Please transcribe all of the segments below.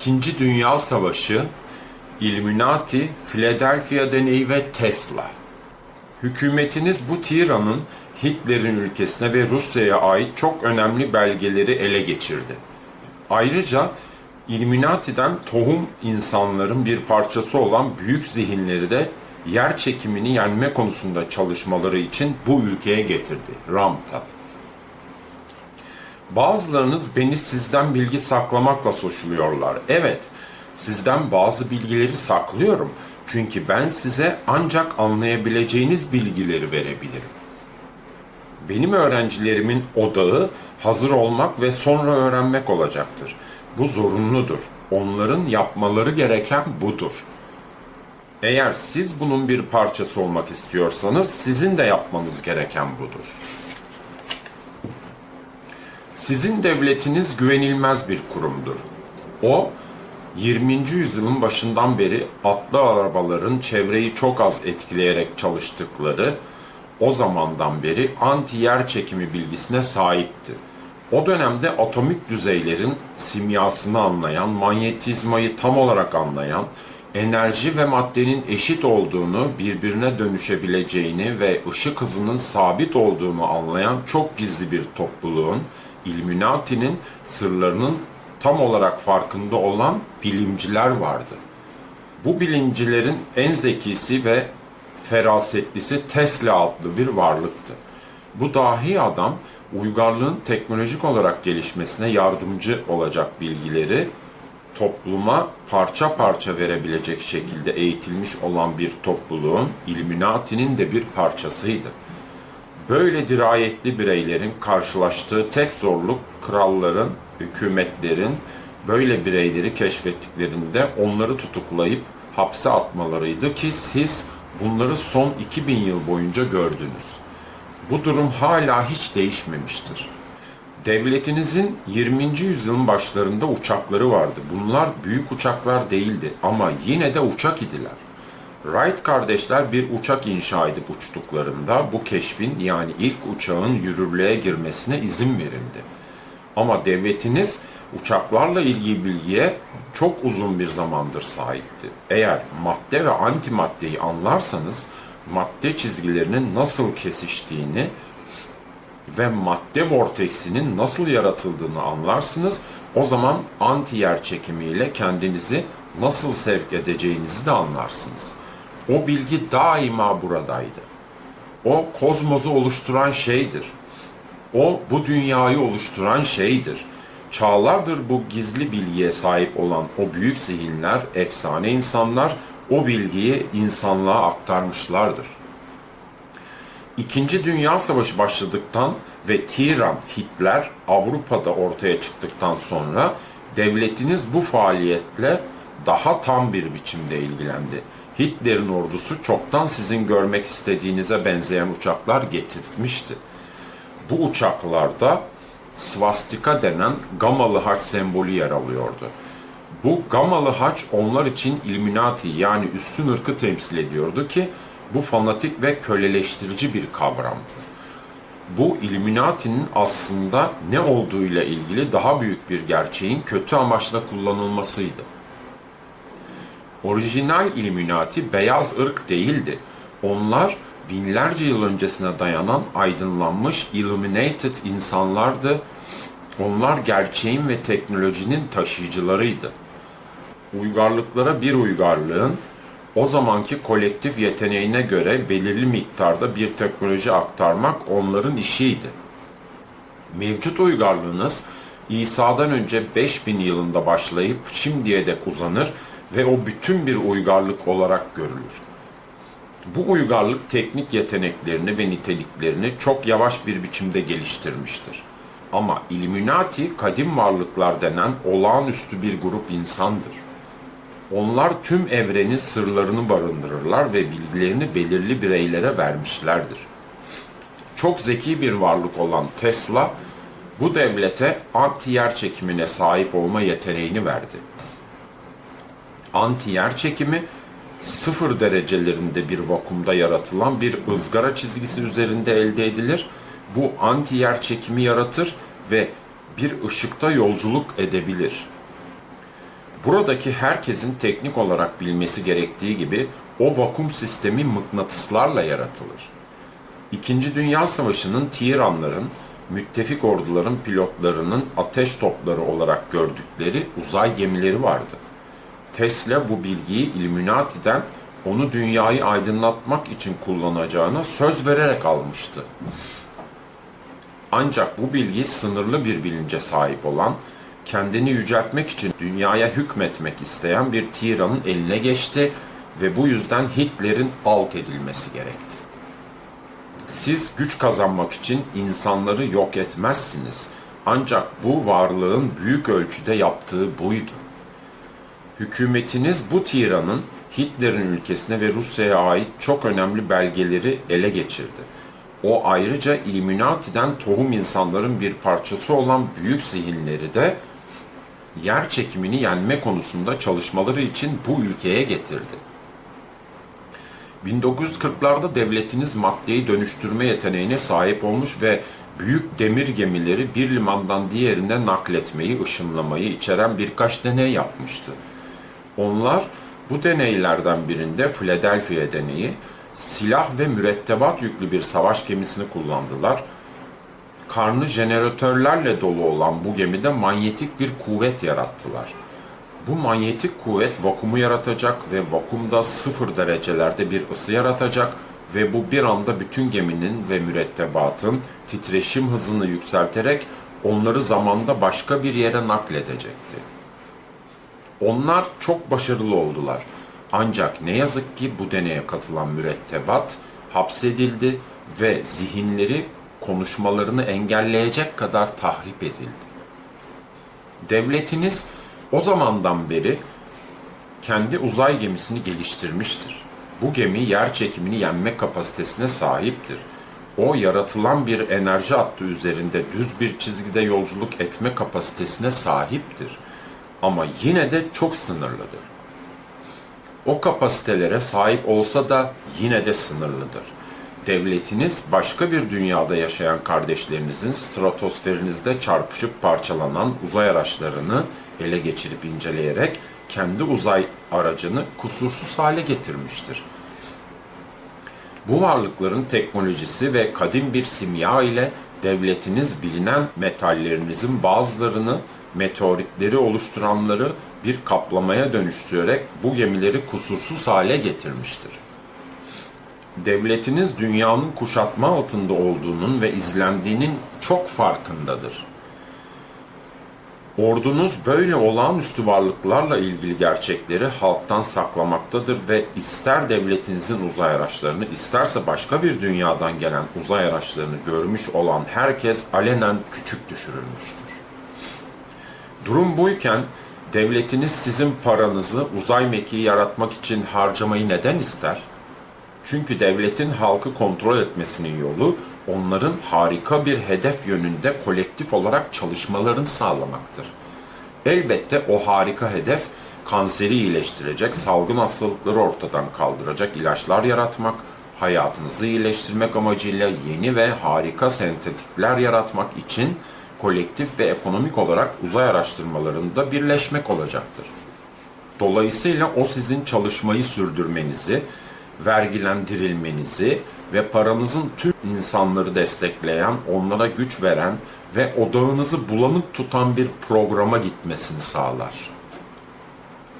İkinci Dünya Savaşı, Illuminati, Philadelphia Deneyi ve Tesla. Hükümetiniz bu tiranın Hitler'in ülkesine ve Rusya'ya ait çok önemli belgeleri ele geçirdi. Ayrıca Illuminati'den tohum insanların bir parçası olan büyük zihinleri de yer çekimini yenme konusunda çalışmaları için bu ülkeye getirdi. Ramta. Bazılarınız beni sizden bilgi saklamakla suçluyorlar. Evet, sizden bazı bilgileri saklıyorum. Çünkü ben size ancak anlayabileceğiniz bilgileri verebilirim. Benim öğrencilerimin odağı hazır olmak ve sonra öğrenmek olacaktır. Bu zorunludur. Onların yapmaları gereken budur. Eğer siz bunun bir parçası olmak istiyorsanız sizin de yapmanız gereken budur. Sizin devletiniz güvenilmez bir kurumdur. O 20. yüzyılın başından beri atlı arabaların çevreyi çok az etkileyerek çalıştıkları o zamandan beri anti yer çekimi bilgisine sahipti. O dönemde atomik düzeylerin simyasını anlayan, manyetizmayı tam olarak anlayan, enerji ve maddenin eşit olduğunu, birbirine dönüşebileceğini ve ışık hızının sabit olduğunu anlayan çok gizli bir topluluğun, Illuminati'nin sırlarının tam olarak farkında olan bilimciler vardı. Bu bilimcilerin en zekisi ve ferasetlisi Tesla adlı bir varlıktı. Bu dahi adam uygarlığın teknolojik olarak gelişmesine yardımcı olacak bilgileri topluma parça parça verebilecek şekilde eğitilmiş olan bir topluluğun Illuminati'nin de bir parçasıydı. Böyle dirayetli bireylerin karşılaştığı tek zorluk kralların, hükümetlerin böyle bireyleri keşfettiklerinde onları tutuklayıp hapse atmalarıydı ki siz bunları son 2000 yıl boyunca gördünüz. Bu durum hala hiç değişmemiştir. Devletinizin 20. yüzyılın başlarında uçakları vardı. Bunlar büyük uçaklar değildi ama yine de uçak idiler. Wright kardeşler bir uçak inşa edip uçtuklarında bu keşfin yani ilk uçağın yürürlüğe girmesine izin verildi. Ama devletiniz uçaklarla ilgili bilgiye çok uzun bir zamandır sahipti. Eğer madde ve antimaddeyi anlarsanız madde çizgilerinin nasıl kesiştiğini ve madde vorteksinin nasıl yaratıldığını anlarsınız. O zaman anti yer çekimiyle kendinizi nasıl sevk edeceğinizi de anlarsınız. O bilgi daima buradaydı. O kozmosu oluşturan şeydir. O bu dünyayı oluşturan şeydir. Çağlardır bu gizli bilgiye sahip olan o büyük zihinler, efsane insanlar o bilgiyi insanlığa aktarmışlardır. İkinci Dünya Savaşı başladıktan ve tiran Hitler Avrupa'da ortaya çıktıktan sonra devletiniz bu faaliyetle daha tam bir biçimde ilgilendi. Hitler'in ordusu çoktan sizin görmek istediğinize benzeyen uçaklar getirtmişti. Bu uçaklarda svastika denen gamalı haç sembolü yer alıyordu. Bu gamalı haç onlar için Illuminati yani üstün ırkı temsil ediyordu ki bu fanatik ve köleleştirici bir kavramdı. Bu Illuminati'nin aslında ne olduğuyla ilgili daha büyük bir gerçeğin kötü amaçla kullanılmasıydı. Orijinal Illuminati beyaz ırk değildi. Onlar binlerce yıl öncesine dayanan aydınlanmış illuminated insanlardı. Onlar gerçeğin ve teknolojinin taşıyıcılarıydı. Uygarlıklara bir uygarlığın o zamanki kolektif yeteneğine göre belirli miktarda bir teknoloji aktarmak onların işiydi. Mevcut uygarlığınız İsa'dan önce 5000 yılında başlayıp şimdiye dek uzanır ve o bütün bir uygarlık olarak görülür. Bu uygarlık teknik yeteneklerini ve niteliklerini çok yavaş bir biçimde geliştirmiştir. Ama Illuminati kadim varlıklar denen olağanüstü bir grup insandır. Onlar tüm evrenin sırlarını barındırırlar ve bilgilerini belirli bireylere vermişlerdir. Çok zeki bir varlık olan Tesla, bu devlete anti yer çekimine sahip olma yeteneğini verdi. Anti yer çekimi sıfır derecelerinde bir vakumda yaratılan bir ızgara çizgisi üzerinde elde edilir. Bu anti yer çekimi yaratır ve bir ışıkta yolculuk edebilir. Buradaki herkesin teknik olarak bilmesi gerektiği gibi o vakum sistemi mıknatıslarla yaratılır. İkinci Dünya Savaşı'nın tiranların, müttefik orduların pilotlarının ateş topları olarak gördükleri uzay gemileri vardı. Tesla bu bilgiyi Illuminati'den onu dünyayı aydınlatmak için kullanacağına söz vererek almıştı. Ancak bu bilgi sınırlı bir bilince sahip olan, kendini yüceltmek için dünyaya hükmetmek isteyen bir tiranın eline geçti ve bu yüzden Hitler'in alt edilmesi gerekti. Siz güç kazanmak için insanları yok etmezsiniz. Ancak bu varlığın büyük ölçüde yaptığı buydu. Hükümetiniz bu tiranın Hitler'in ülkesine ve Rusya'ya ait çok önemli belgeleri ele geçirdi. O ayrıca Illuminati'den tohum insanların bir parçası olan büyük zihinleri de yer çekimini yenme konusunda çalışmaları için bu ülkeye getirdi. 1940'larda devletiniz maddeyi dönüştürme yeteneğine sahip olmuş ve büyük demir gemileri bir limandan diğerine nakletmeyi, ışınlamayı içeren birkaç deney yapmıştı. Onlar bu deneylerden birinde Philadelphia deneyi silah ve mürettebat yüklü bir savaş gemisini kullandılar. Karnı jeneratörlerle dolu olan bu gemide manyetik bir kuvvet yarattılar. Bu manyetik kuvvet vakumu yaratacak ve vakumda sıfır derecelerde bir ısı yaratacak ve bu bir anda bütün geminin ve mürettebatın titreşim hızını yükselterek onları zamanda başka bir yere nakledecekti. Onlar çok başarılı oldular. Ancak ne yazık ki bu deneye katılan mürettebat hapsedildi ve zihinleri konuşmalarını engelleyecek kadar tahrip edildi. Devletiniz o zamandan beri kendi uzay gemisini geliştirmiştir. Bu gemi yer çekimini yenme kapasitesine sahiptir. O yaratılan bir enerji hattı üzerinde düz bir çizgide yolculuk etme kapasitesine sahiptir. Ama yine de çok sınırlıdır. O kapasitelere sahip olsa da yine de sınırlıdır. Devletiniz başka bir dünyada yaşayan kardeşlerinizin stratosferinizde çarpışıp parçalanan uzay araçlarını ele geçirip inceleyerek kendi uzay aracını kusursuz hale getirmiştir. Bu varlıkların teknolojisi ve kadim bir simya ile devletiniz bilinen metallerinizin bazılarını meteoritleri oluşturanları bir kaplamaya dönüştürerek bu gemileri kusursuz hale getirmiştir. Devletiniz dünyanın kuşatma altında olduğunun ve izlendiğinin çok farkındadır. Ordunuz böyle olağanüstü varlıklarla ilgili gerçekleri halktan saklamaktadır ve ister devletinizin uzay araçlarını isterse başka bir dünyadan gelen uzay araçlarını görmüş olan herkes alenen küçük düşürülmüştür. Durum buyken devletiniz sizin paranızı uzay mekiği yaratmak için harcamayı neden ister? Çünkü devletin halkı kontrol etmesinin yolu onların harika bir hedef yönünde kolektif olarak çalışmalarını sağlamaktır. Elbette o harika hedef kanseri iyileştirecek, salgın hastalıkları ortadan kaldıracak ilaçlar yaratmak, hayatınızı iyileştirmek amacıyla yeni ve harika sentetikler yaratmak için kolektif ve ekonomik olarak uzay araştırmalarında birleşmek olacaktır. Dolayısıyla o sizin çalışmayı sürdürmenizi, vergilendirilmenizi ve paranızın tüm insanları destekleyen, onlara güç veren ve odağınızı bulanık tutan bir programa gitmesini sağlar.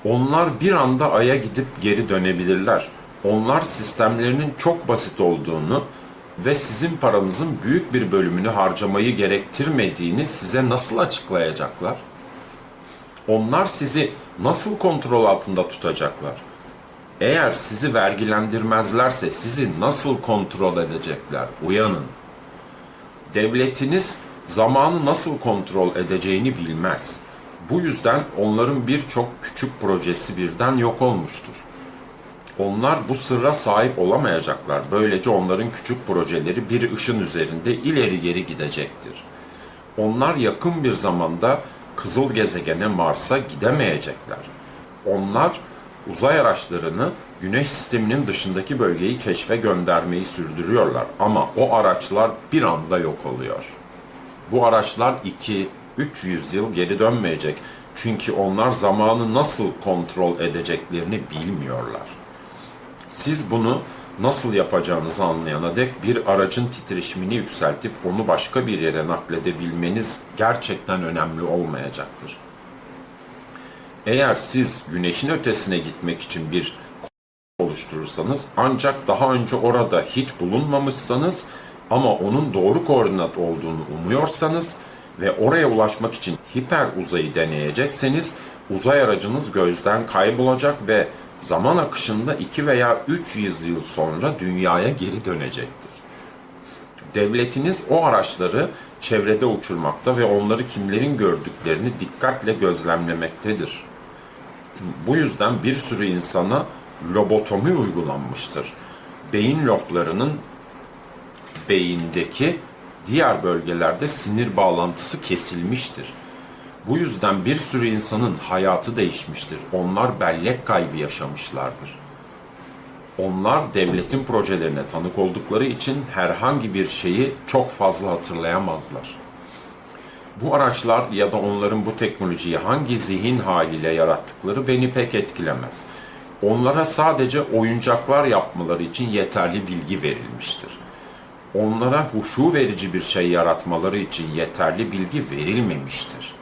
Onlar bir anda aya gidip geri dönebilirler. Onlar sistemlerinin çok basit olduğunu ve sizin paranızın büyük bir bölümünü harcamayı gerektirmediğini size nasıl açıklayacaklar? Onlar sizi nasıl kontrol altında tutacaklar? Eğer sizi vergilendirmezlerse sizi nasıl kontrol edecekler? Uyanın. Devletiniz zamanı nasıl kontrol edeceğini bilmez. Bu yüzden onların birçok küçük projesi birden yok olmuştur. Onlar bu sırra sahip olamayacaklar. Böylece onların küçük projeleri bir ışın üzerinde ileri geri gidecektir. Onlar yakın bir zamanda kızıl gezegene Mars'a gidemeyecekler. Onlar uzay araçlarını Güneş sisteminin dışındaki bölgeyi keşfe göndermeyi sürdürüyorlar ama o araçlar bir anda yok oluyor. Bu araçlar 2 300 yıl geri dönmeyecek Çünkü onlar zamanı nasıl kontrol edeceklerini bilmiyorlar. Siz bunu nasıl yapacağınızı anlayana dek bir aracın titreşimini yükseltip onu başka bir yere nakledebilmeniz gerçekten önemli olmayacaktır. Eğer siz güneşin ötesine gitmek için bir oluşturursanız ancak daha önce orada hiç bulunmamışsanız ama onun doğru koordinat olduğunu umuyorsanız ve oraya ulaşmak için hiper uzayı deneyecekseniz uzay aracınız gözden kaybolacak ve zaman akışında 2 veya 300 yıl sonra dünyaya geri dönecektir. Devletiniz o araçları çevrede uçurmakta ve onları kimlerin gördüklerini dikkatle gözlemlemektedir. Bu yüzden bir sürü insana lobotomi uygulanmıştır. Beyin loblarının beyindeki diğer bölgelerde sinir bağlantısı kesilmiştir. Bu yüzden bir sürü insanın hayatı değişmiştir. Onlar bellek kaybı yaşamışlardır. Onlar devletin projelerine tanık oldukları için herhangi bir şeyi çok fazla hatırlayamazlar. Bu araçlar ya da onların bu teknolojiyi hangi zihin haliyle yarattıkları beni pek etkilemez. Onlara sadece oyuncaklar yapmaları için yeterli bilgi verilmiştir. Onlara huşu verici bir şey yaratmaları için yeterli bilgi verilmemiştir.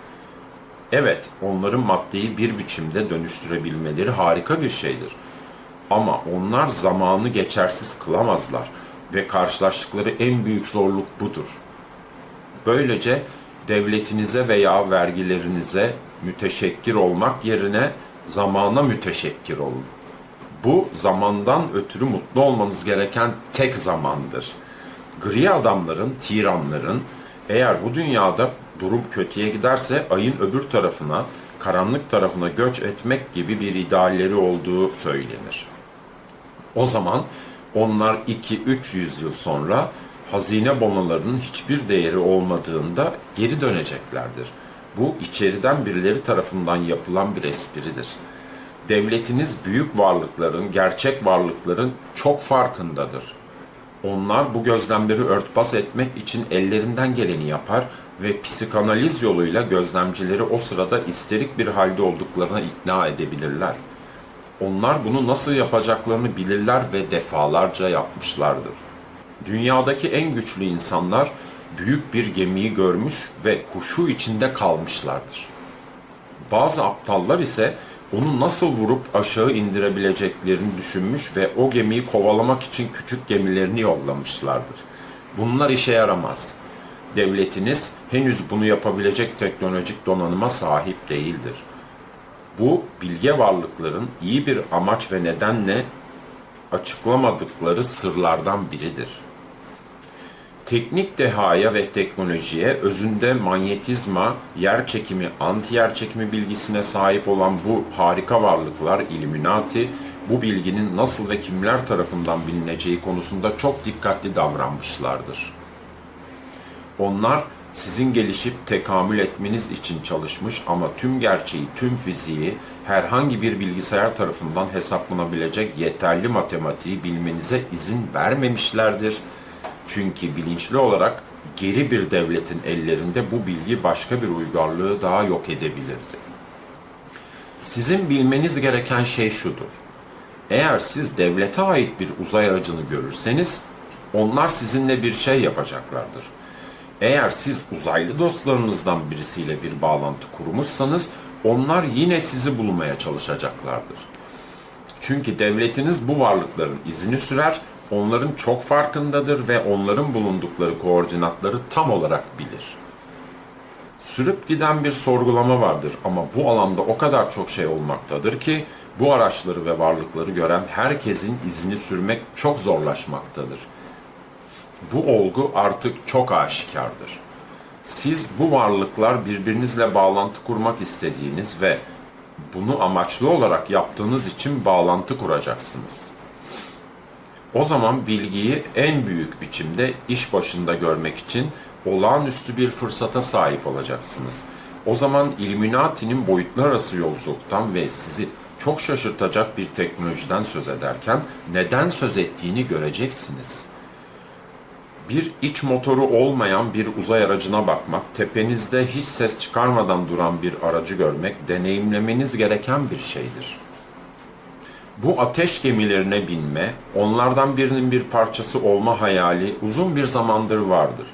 Evet, onların maddeyi bir biçimde dönüştürebilmeleri harika bir şeydir. Ama onlar zamanı geçersiz kılamazlar ve karşılaştıkları en büyük zorluk budur. Böylece devletinize veya vergilerinize müteşekkir olmak yerine zamana müteşekkir olun. Bu zamandan ötürü mutlu olmanız gereken tek zamandır. Gri adamların, tiranların eğer bu dünyada durum kötüye giderse ayın öbür tarafına, karanlık tarafına göç etmek gibi bir idealleri olduğu söylenir. O zaman onlar 2-300 yıl sonra hazine bonolarının hiçbir değeri olmadığında geri döneceklerdir. Bu içeriden birileri tarafından yapılan bir espridir. Devletiniz büyük varlıkların, gerçek varlıkların çok farkındadır. Onlar bu gözlemleri örtbas etmek için ellerinden geleni yapar ve psikanaliz yoluyla gözlemcileri o sırada isterik bir halde olduklarına ikna edebilirler. Onlar bunu nasıl yapacaklarını bilirler ve defalarca yapmışlardır. Dünyadaki en güçlü insanlar büyük bir gemiyi görmüş ve kuşu içinde kalmışlardır. Bazı aptallar ise onu nasıl vurup aşağı indirebileceklerini düşünmüş ve o gemiyi kovalamak için küçük gemilerini yollamışlardır. Bunlar işe yaramaz. Devletiniz henüz bunu yapabilecek teknolojik donanıma sahip değildir. Bu bilge varlıkların iyi bir amaç ve nedenle açıklamadıkları sırlardan biridir. Teknik dehaya ve teknolojiye özünde manyetizma, yer çekimi, anti yer çekimi bilgisine sahip olan bu harika varlıklar Illuminati, bu bilginin nasıl ve kimler tarafından bilineceği konusunda çok dikkatli davranmışlardır. Onlar sizin gelişip tekamül etmeniz için çalışmış ama tüm gerçeği, tüm fiziği herhangi bir bilgisayar tarafından hesaplanabilecek yeterli matematiği bilmenize izin vermemişlerdir. Çünkü bilinçli olarak geri bir devletin ellerinde bu bilgi başka bir uygarlığı daha yok edebilirdi. Sizin bilmeniz gereken şey şudur. Eğer siz devlete ait bir uzay aracını görürseniz onlar sizinle bir şey yapacaklardır. Eğer siz uzaylı dostlarınızdan birisiyle bir bağlantı kurmuşsanız onlar yine sizi bulmaya çalışacaklardır. Çünkü devletiniz bu varlıkların izini sürer, onların çok farkındadır ve onların bulundukları koordinatları tam olarak bilir. Sürüp giden bir sorgulama vardır ama bu alanda o kadar çok şey olmaktadır ki bu araçları ve varlıkları gören herkesin izini sürmek çok zorlaşmaktadır. Bu olgu artık çok aşikardır. Siz bu varlıklar birbirinizle bağlantı kurmak istediğiniz ve bunu amaçlı olarak yaptığınız için bağlantı kuracaksınız. O zaman bilgiyi en büyük biçimde iş başında görmek için olağanüstü bir fırsata sahip olacaksınız. O zaman Illuminati'nin boyutlar arası yolculuktan ve sizi çok şaşırtacak bir teknolojiden söz ederken neden söz ettiğini göreceksiniz. Bir iç motoru olmayan bir uzay aracına bakmak, tepenizde hiç ses çıkarmadan duran bir aracı görmek deneyimlemeniz gereken bir şeydir. Bu ateş gemilerine binme, onlardan birinin bir parçası olma hayali uzun bir zamandır vardır.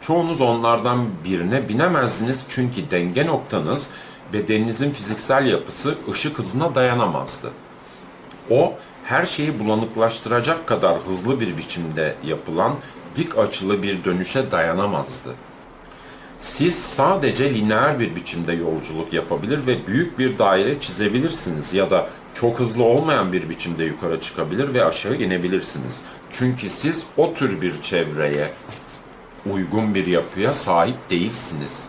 Çoğunuz onlardan birine binemezdiniz çünkü denge noktanız bedeninizin fiziksel yapısı ışık hızına dayanamazdı. O her şeyi bulanıklaştıracak kadar hızlı bir biçimde yapılan dik açılı bir dönüşe dayanamazdı. Siz sadece lineer bir biçimde yolculuk yapabilir ve büyük bir daire çizebilirsiniz ya da çok hızlı olmayan bir biçimde yukarı çıkabilir ve aşağı inebilirsiniz. Çünkü siz o tür bir çevreye uygun bir yapıya sahip değilsiniz.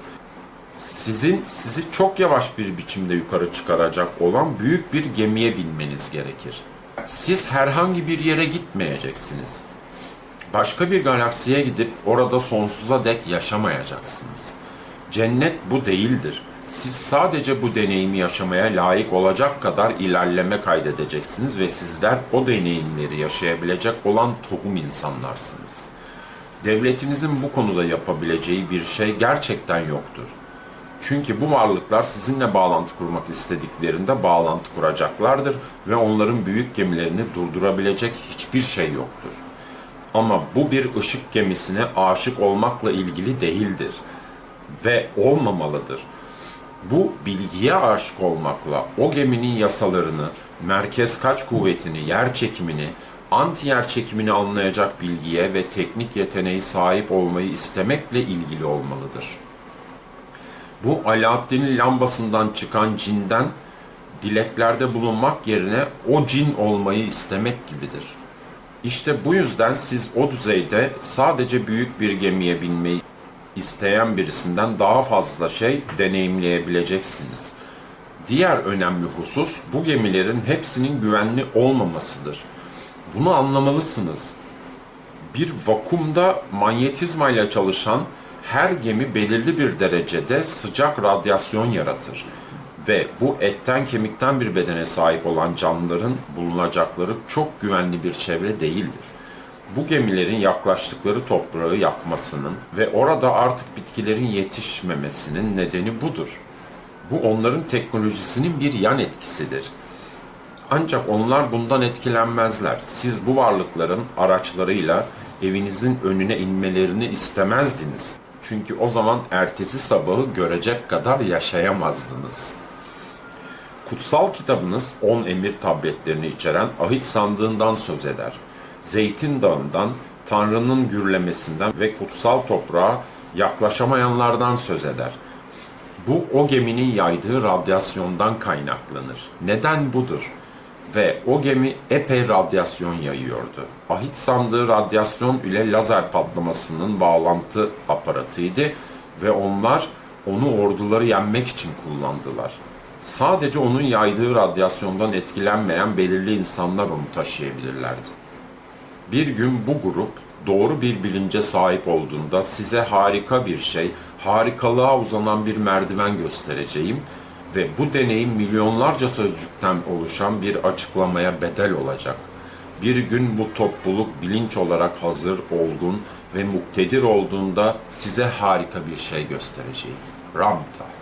Sizin sizi çok yavaş bir biçimde yukarı çıkaracak olan büyük bir gemiye binmeniz gerekir. Siz herhangi bir yere gitmeyeceksiniz başka bir galaksiye gidip orada sonsuza dek yaşamayacaksınız. Cennet bu değildir. Siz sadece bu deneyimi yaşamaya layık olacak kadar ilerleme kaydedeceksiniz ve sizler o deneyimleri yaşayabilecek olan tohum insanlarsınız. Devletinizin bu konuda yapabileceği bir şey gerçekten yoktur. Çünkü bu varlıklar sizinle bağlantı kurmak istediklerinde bağlantı kuracaklardır ve onların büyük gemilerini durdurabilecek hiçbir şey yoktur. Ama bu bir ışık gemisine aşık olmakla ilgili değildir ve olmamalıdır. Bu bilgiye aşık olmakla o geminin yasalarını, merkez kaç kuvvetini, yer çekimini, anti yer çekimini anlayacak bilgiye ve teknik yeteneği sahip olmayı istemekle ilgili olmalıdır. Bu Alaaddin'in lambasından çıkan cinden dileklerde bulunmak yerine o cin olmayı istemek gibidir. İşte bu yüzden siz o düzeyde sadece büyük bir gemiye binmeyi isteyen birisinden daha fazla şey deneyimleyebileceksiniz. Diğer önemli husus bu gemilerin hepsinin güvenli olmamasıdır. Bunu anlamalısınız. Bir vakumda manyetizmayla çalışan her gemi belirli bir derecede sıcak radyasyon yaratır ve bu etten kemikten bir bedene sahip olan canlıların bulunacakları çok güvenli bir çevre değildir. Bu gemilerin yaklaştıkları toprağı yakmasının ve orada artık bitkilerin yetişmemesinin nedeni budur. Bu onların teknolojisinin bir yan etkisidir. Ancak onlar bundan etkilenmezler. Siz bu varlıkların araçlarıyla evinizin önüne inmelerini istemezdiniz. Çünkü o zaman ertesi sabahı görecek kadar yaşayamazdınız. Kutsal kitabınız 10 emir tabletlerini içeren ahit sandığından söz eder. Zeytin dağından, Tanrı'nın gürlemesinden ve kutsal toprağa yaklaşamayanlardan söz eder. Bu o geminin yaydığı radyasyondan kaynaklanır. Neden budur? Ve o gemi epey radyasyon yayıyordu. Ahit sandığı radyasyon ile lazer patlamasının bağlantı aparatıydı ve onlar onu orduları yenmek için kullandılar. Sadece onun yaydığı radyasyondan etkilenmeyen belirli insanlar onu taşıyabilirlerdi. Bir gün bu grup doğru bir bilince sahip olduğunda size harika bir şey, harikalığa uzanan bir merdiven göstereceğim ve bu deneyim milyonlarca sözcükten oluşan bir açıklamaya bedel olacak. Bir gün bu topluluk bilinç olarak hazır, olgun ve muktedir olduğunda size harika bir şey göstereceğim. Ramta.